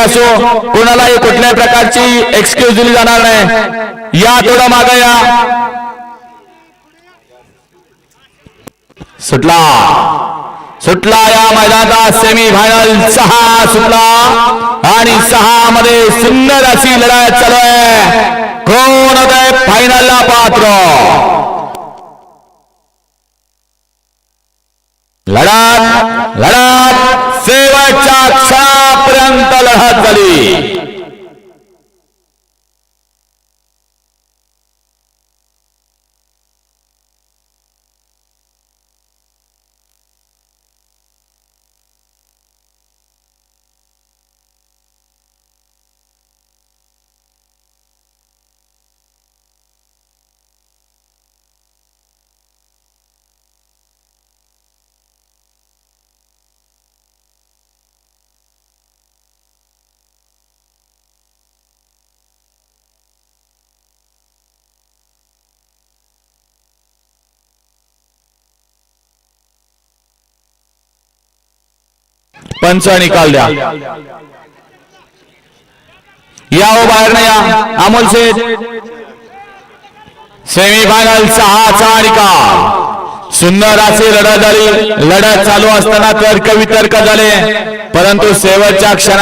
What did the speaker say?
असो कोणालाही कुठल्याही प्रकारची एक्सक्यूज दिली जाणार नाही. या थोडा मागे या. सुटला. सुटला या मैदानाचा सेमी फायनल सहा सुटला. आणि सहा मध्ये सुंदर अशी लढाई चालू आहे. कोण होत आहे फायनलला पात्र? लढा लढत झाली पंच निकाल द्या. या हो बाहेर नाही या. अमोल सेठ सेमीफायनल सहाचा निकाल. सुंदर अशी लढत झाली. लढत चालू असताना तर्क वितर्क झाले. परंतु शेवटच्या क्षणाला